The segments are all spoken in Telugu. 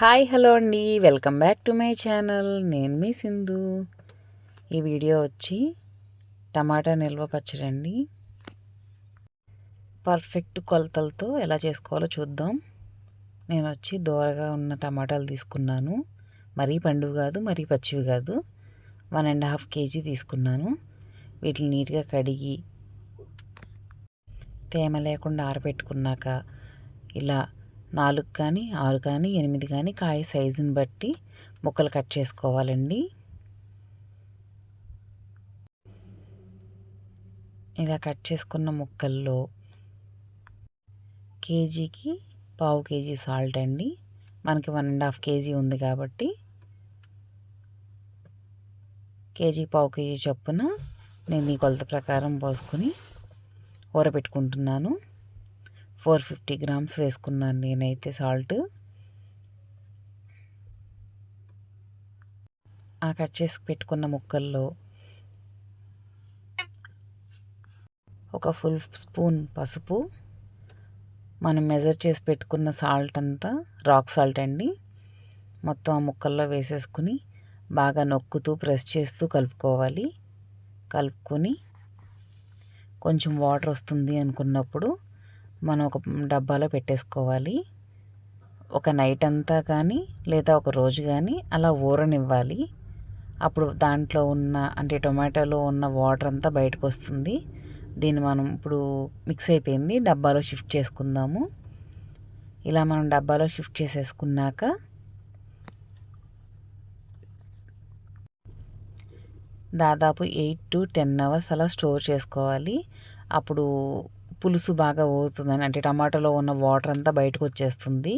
హాయ్ హలో అండి. Welcome back to my channel. నేను మీ సింధు. ఈ వీడియో వచ్చి టమాటా నిల్వ పచ్చడండి. పర్ఫెక్ట్ కొలతలతో ఎలా చేసుకోవాలో చూద్దాం. నేను వచ్చి దూరగా ఉన్న టమాటాలు తీసుకున్నాను. మరీ పండువి కాదు మరీ పచ్చివి కాదు. వన్ అండ్ హాఫ్ కేజీ తీసుకున్నాను. వీటిని నీట్గా కడిగి తేమ లేకుండా ఆరబెట్టుకున్నాక ఇలా నాలుగు కానీ ఆరు కానీ ఎనిమిది కానీ కాయ సైజుని బట్టి ముక్కలు కట్ చేసుకోవాలండి. ఇలా కట్ చేసుకున్న ముక్కల్లో కేజీకి పావు కేజీ సాల్ట్ అండి. మనకి వన్ అండ్ హాఫ్ కేజీ ఉంది కాబట్టి కేజీ పావు కేజీ చొప్పున నేను ఈ కొలత ప్రకారం పోసుకొని ఊరబెట్టుకుంటున్నాను. ఫోర్ ఫిఫ్టీ గ్రామ్స్ వేసుకున్నాను నేనైతే సాల్ట్. ఆ కట్ చేసి పెట్టుకున్న ముక్కల్లో ఒక ఫుల్ స్పూన్ పసుపు. మనం మెజర్ చేసి పెట్టుకున్న సాల్ట్ అంతా రాక్ సాల్ట్ అండి మొత్తం ఆ ముక్కల్లో వేసేసుకుని బాగా నొక్కుతూ ప్రెస్ చేస్తూ కలుపుకోవాలి. కలుపుకొని కొంచెం వాటర్ వస్తుంది అనుకున్నప్పుడు మనం ఒక డబ్బాలో పెట్టేసుకోవాలి. ఒక నైట్ అంతా కానీ లేదా ఒక రోజు కానీ అలా ఊరనివ్వాలి. అప్పుడు దాంట్లో ఉన్న అంటే టొమాటోలో ఉన్న వాటర్ అంతా బయటకు వస్తుంది. దీన్ని మనం ఇప్పుడు మిక్స్ అయిపోయింది. డబ్బాలో షిఫ్ట్ చేసుకుందాము. ఇలా మనం డబ్బాలో షిఫ్ట్ చేసేసుకున్నాక దాదాపు ఎయిట్ టు టెన్ అవర్స్ అలా స్టోర్ చేసుకోవాలి. అప్పుడు పులుసు బాగా పోతుందని అంటే టమాటాలో ఉన్న వాటర్ అంతా బయటకు వచ్చేస్తుంది.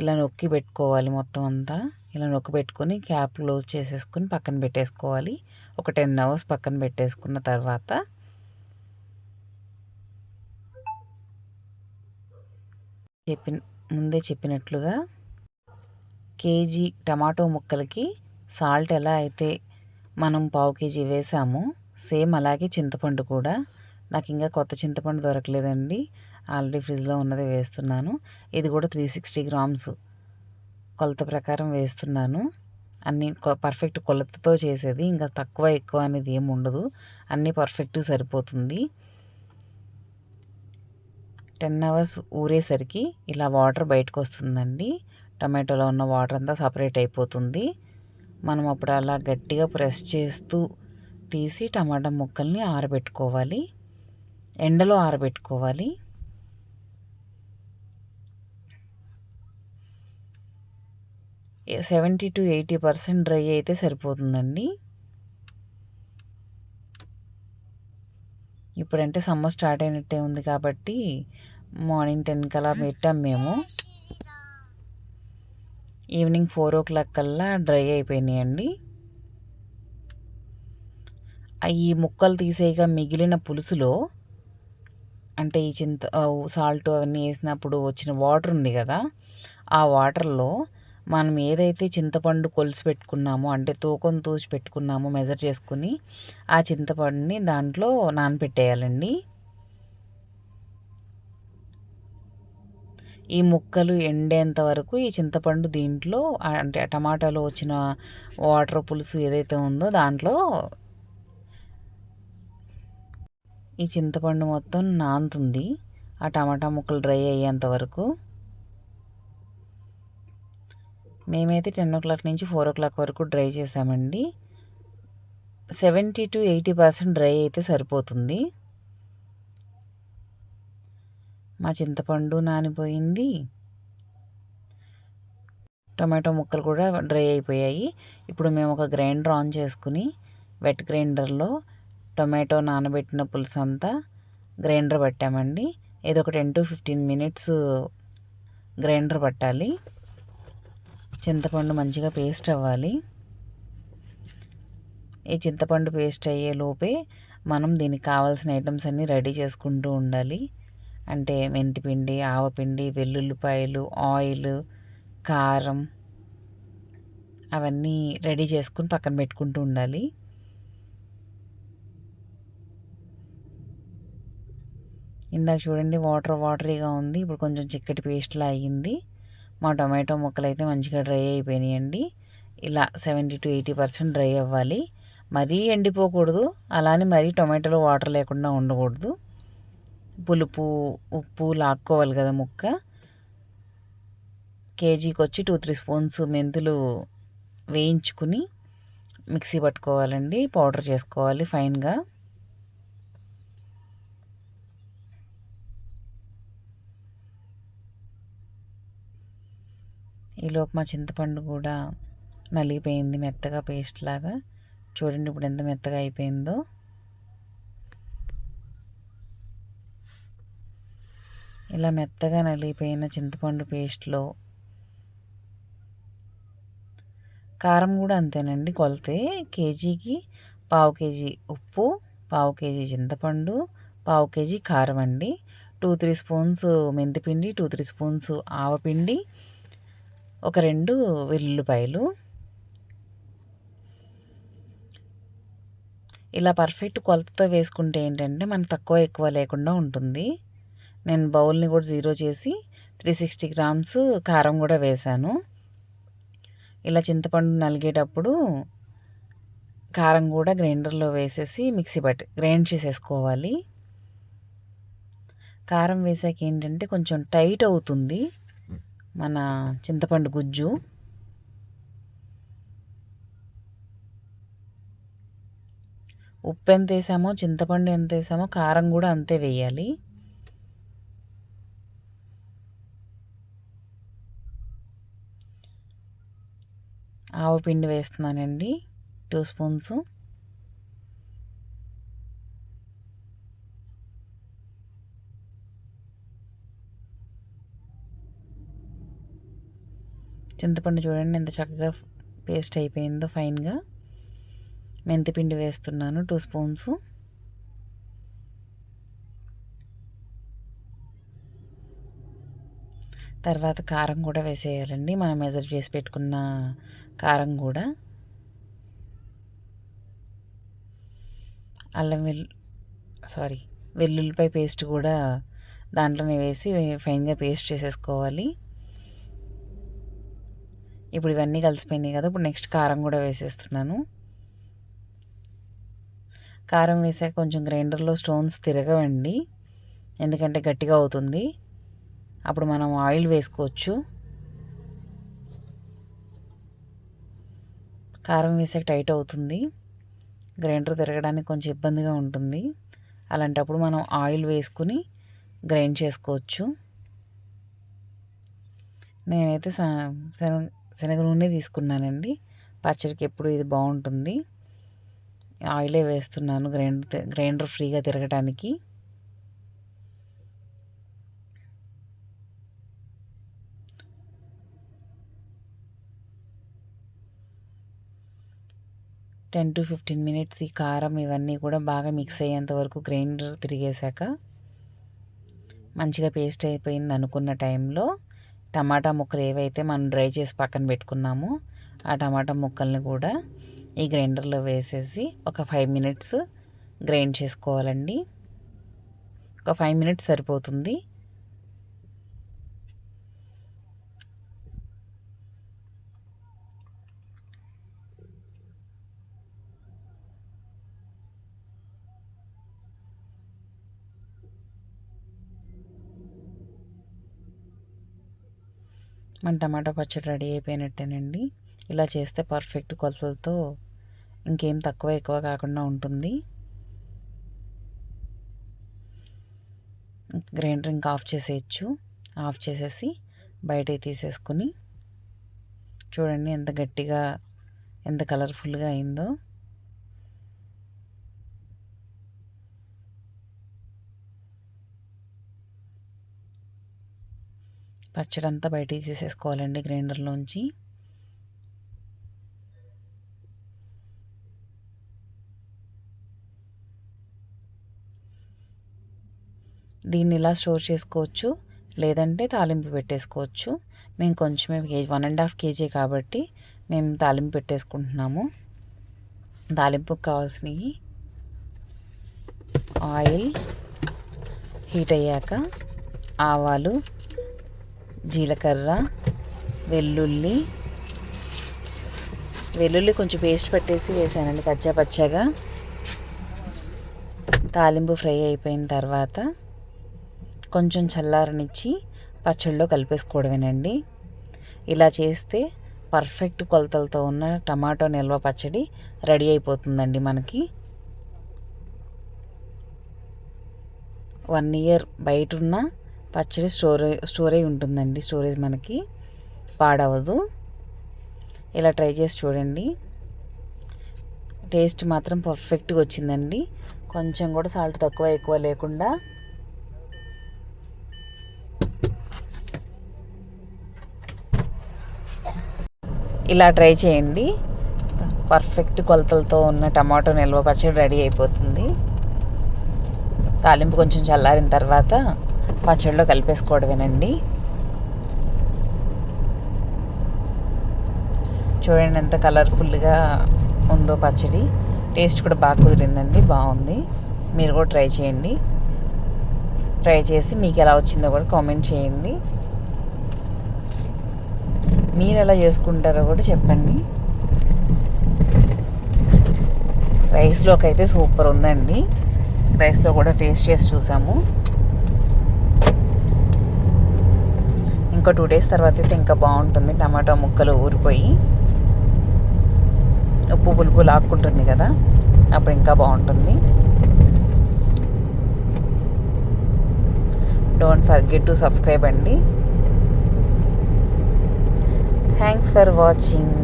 ఇలా నొక్కి పెట్టుకోవాలి మొత్తం అంతా. ఇలా నొక్కి పెట్టుకొని క్యాప్ క్లోజ్ చేసేసుకొని పక్కన పెట్టేసుకోవాలి. ఒక టెన్ అవర్స్ పక్కన పెట్టేసుకున్న తర్వాత చెప్పిన ముందే చెప్పినట్లుగా కేజీ టమాటో ముక్కలకి సాల్ట్ ఎలా అయితే మనం పావు కేజీ వేసామో సేమ్ అలాగే చింతపండు కూడా నాకు ఇంకా కొత్త చింతపండు దొరకలేదండి. ఆల్రెడీ ఫ్రిడ్జ్లో ఉన్నది వేస్తున్నాను. ఇది కూడా త్రీ సిక్స్టీ గ్రామ్స్. కొలత ప్రకారం వేస్తున్నాను. అన్నీ పర్ఫెక్ట్ కొలతతో చేసేది. ఇంకా తక్కువ ఎక్కువ అనేది ఏమి ఉండదు. అన్నీ పర్ఫెక్ట్ సరిపోతుంది. టెన్ అవర్స్ ఊరేసరికి ఇలా వాటర్ బయటకు వస్తుందండి టమాటోలో ఉన్న వాటర్ అంతా సపరేట్ అయిపోతుంది. మనం అప్పుడు అలా గట్టిగా ప్రెస్ చేస్తూ తీసి టమాటా ముక్కల్ని ఆరబెట్టుకోవాలి. ఎండలో ఆరబెట్టుకోవాలి. Seventy to eighty percent dry అయితే సరిపోతుందండి. ఇప్పుడంటే సమ్మర్ స్టార్ట్ అయినట్టే ఉంది కాబట్టి మార్నింగ్ టెన్ కల్లా పెట్టాం మేము. ఈవినింగ్ ఫోర్ ఓ క్లాక్ కల్లా డ్రై అయిపోయినాయండి. ఈ ముక్కలు తీసేయగా మిగిలిన పులుసులో అంటే ఈ చింత సాల్ట్ అవన్నీ వేసినప్పుడు వచ్చిన వాటర్ ఉంది కదా ఆ వాటర్లో మనం ఏదైతే చింతపండు కొలిసి పెట్టుకున్నామో అంటే తూకం తూచి పెట్టుకున్నామో మెజర్ చేసుకుని ఆ చింతపండుని దాంట్లో నానపెట్టేయాలండి. ఈ ముక్కలు ఎండేంత వరకు ఈ చింతపండు దీంట్లో అంటే టమాటాలో వచ్చిన వాటర్ పులుసు ఏదైతే ఉందో దాంట్లో ఈ చింతపండు మొత్తం నానుతుంది ఆ టమాటా ముక్కలు డ్రై అయ్యేంత వరకు. మేమైతే టెన్ ఓ క్లాక్ నుంచి ఫోర్ ఓ క్లాక్ వరకు డ్రై చేసామండి. Seventy to eighty percent dry అయితే సరిపోతుంది. మా చింతపండు నానిపోయింది. టొమాటో ముక్కలు కూడా డ్రై అయిపోయాయి. ఇప్పుడు మేము ఒక గ్రైండర్ ఆన్ చేసుకుని వెట్ గ్రైండర్లో టొమాటో నానబెట్టిన పులుసు అంతా గ్రైండర్ పట్టామండి. ఇది ఒక ten to fifteen minutes grinder పట్టాలి. చింతపండు మంచిగా పేస్ట్ అవ్వాలి. ఈ చింతపండు పేస్ట్ అయ్యే లోపే మనం దీనికి కావాల్సిన ఐటమ్స్ అన్నీ రెడీ చేసుకుంటూ ఉండాలి. అంటే మెంతిపిండి ఆవపిండి వెల్లుల్లిపాయలు ఆయిల్ కారం అవన్నీ రెడీ చేసుకుని పక్కన పెట్టుకుంటూ ఉండాలి. ఇందాక చూడండి వాటర్ వాటరీగా ఉంది. ఇప్పుడు కొంచెం చిక్కటి పేస్ట్లా అయ్యింది. మా టొమాటో ముక్కలు అయితే మంచిగా డ్రై అయిపోయినాయండి. ఇలా seventy to eighty percent dry అవ్వాలి. మరీ ఎండిపోకూడదు. అలానే మరీ టొమాటోలో వాటర్ లేకుండా ఉండకూడదు. పులుపు ఉప్పు లాక్కోవాలి కదా ముక్క. కేజీకి వచ్చి టూ త్రీ స్పూన్స్ మెంతులు వేయించుకుని మిక్సీ పట్టుకోవాలండి. పౌడర్ చేసుకోవాలి ఫైన్గా. ఈలోపు మా చింతపండు కూడా నలిగిపోయింది మెత్తగా పేస్ట్ లాగా. చూడండి ఇప్పుడు ఎంత మెత్తగా అయిపోయిందో. ఇలా మెత్తగా నలిగిపోయిన చింతపండు పేస్ట్లో కారం కూడా అంతేనండి కొలితే. కేజీకి పావు కేజీ ఉప్పు పావు కేజీ చింతపండు పావు కేజీ కారం అండి. టూ త్రీ స్పూన్స్ మెంతిపిండి టూ త్రీ స్పూన్స్ ఆవపిండి ఒక రెండు వెల్లుల్లిపాయలు. ఇలా పర్ఫెక్ట్ కొలతతో వేసుకుంటే ఏంటంటే మనకు తక్కువ ఎక్కువ లేకుండా ఉంటుంది. నేను బౌల్ని కూడా జీరో చేసి త్రీ సిక్స్టీ గ్రామ్స్ కారం కూడా వేశాను. ఇలా చింతపండు నలిగేటప్పుడు కారం కూడా గ్రైండర్లో వేసేసి మిక్సీ పట్టి గ్రైండ్ చేసేసుకోవాలి. కారం వేసాక ఏంటంటే కొంచెం టైట్ అవుతుంది. మన చింతపండు గుజ్జు. ఉప్పు ఎంత వేసామో చింతపండు ఎంత వేసామో కారం కూడా అంతే వేయాలి. ఆవు పిండి వేస్తున్నానండి. Two spoons. చింతపండు చూడండి ఎంత చక్కగా పేస్ట్ అయిపోయిందో ఫైన్గా మెంతిపిండి వేస్తున్నాను టూ స్పూన్స్ తర్వాత కారం కూడా వేసేయాలండి మనం మెజర్ చేసి పెట్టుకున్న కారం కూడా. అల్లం వెల్లు సారీ వెల్లుల్లిపాయ పేస్ట్ కూడా దాంట్లోనే వేసి ఫైన్గా పేస్ట్ చేసేసుకోవాలి. ఇప్పుడు ఇవన్నీ కలిసిపోయినాయి కదా ఇప్పుడు నెక్స్ట్ కారం కూడా వేసేస్తున్నాను. కారం వేసాక కొంచెం గ్రైండర్లో స్టోన్స్ తిరగవండి ఎందుకంటే గట్టిగా అవుతుంది. అప్పుడు మనం ఆయిల్ వేసుకోవచ్చు. కారం వేసాక టైట్ అవుతుంది. గ్రైండర్ తిరగడానికి కొంచెం ఇబ్బందిగా ఉంటుంది. అలాంటప్పుడు మనం ఆయిల్ వేసుకుని గ్రైండ్ చేసుకోవచ్చు. నేనైతే శనగ నూనె తీసుకున్నానండి. పచ్చడికి ఎప్పుడు ఇది బాగుంటుంది. ఆయిలే వేస్తున్నాను గ్రైండర్ గ్రైండర్ ఫ్రీగా తిరగటానికి. టెన్ టు ఫిఫ్టీన్ మినిట్స్ ఈ కారం ఇవన్నీ కూడా బాగా మిక్స్ అయ్యేంత వరకు గ్రైండర్ తిరిగేశాక మంచిగా పేస్ట్ అయిపోయింది అనుకున్న టైంలో టమాటా ముక్కలు ఏవైతే మనం డ్రై చేసి పక్కన పెట్టుకున్నామో ఆ టమాటా ముక్కల్ని కూడా ఈ గ్రైండర్లో వేసేసి ఒక ఫైవ్ మినిట్స్ గ్రైండ్ చేసుకోవాలండి. ఒక ఫైవ్ మినిట్స్ సరిపోతుంది. మన టమాటా పచ్చడి రెడీ అయిపోయినట్టేనండి. ఇలా చేస్తే పర్ఫెక్ట్ కొలతలతో ఇంకేం తక్కువ ఎక్కువ కాకుండా ఉంటుంది. గ్రైండర్ ఇంకా ఆఫ్ చేసేయచ్చు. ఆఫ్ చేసేసి బయటకి తీసేసుకుని చూడండి ఎంత గట్టిగా ఎంత కలర్ఫుల్గా అయిందో. పచ్చడి అంతా బయటికి తీసేసుకోవాలండి గ్రైండర్లోంచి. దీన్ని ఇలా స్టోర్ చేసుకోవచ్చు లేదంటే తాలింపు పెట్టేసుకోవచ్చు. మేము కొంచెమే KG one and half KG కాబట్టి మేము తాలింపు పెట్టేసుకుంటున్నాము. తాలింపుకి కావాల్సినవి ఆయిల్ హీట్ అయ్యాక ఆవాలు జీలకర్ర వెల్లుల్లి. వెల్లుల్లి కొంచెం పేస్ట్ పెట్టేసి వేసానండి కచ్చా పచ్చగా. తాలింపు ఫ్రై అయిపోయిన తర్వాత కొంచెం చల్లారనిచ్చి పచ్చళ్ళలో కలిపేసుకోవడమేనండి. ఇలా చేస్తే పర్ఫెక్ట్ కొలతలతో ఉన్న టమాటో నిల్వ పచ్చడి రెడీ అయిపోతుందండి మనకి. వన్ ఇయర్ బయట ఉన్న పచ్చడి స్టోరేజ్ స్టోరేజ్ ఉంటుందండి. స్టోరేజ్ మనకి పాడవదు. ఇలా ట్రై చేసి చూడండి. టేస్ట్ మాత్రం పర్ఫెక్ట్గా వచ్చిందండి. కొంచెం కూడా సాల్ట్ తక్కువ ఎక్కువ లేకుండా ఇలా ట్రై చేయండి. పర్ఫెక్ట్ కొలతలతో ఉన్న టమాటో నిల్వ పచ్చడి రెడీ అయిపోతుంది. తాలింపు కొంచెం చల్లారిన తర్వాత పచ్చడిలో కలిపేసుకోవడమేనండి. చూడండి ఎంత కలర్ఫుల్గా ఉందో పచ్చడి. టేస్ట్ కూడా బాగా కుదిరిందండి బాగుంది. మీరు కూడా ట్రై చేయండి. ట్రై చేసి మీకు ఎలా వచ్చిందో కూడా కామెంట్ చేయండి. మీరు ఎలా చేసుకుంటారో కూడా చెప్పండి. రైస్లోకి అయితే సూపర్ ఉందండి. రైస్లో కూడా టేస్ట్ చేసి చూసాము. ఒక టూ డేస్ తర్వాత అయితే ఇంకా బాగుంటుంది. టమాటా ముక్కలు ఊరిపోయి ఉప్పు పులుపు లాక్కుంటుంది కదా అప్పుడు ఇంకా బాగుంటుంది. డోంట్ ఫర్గెట్ టు సబ్స్క్రైబ్ అండి. Thanks for watching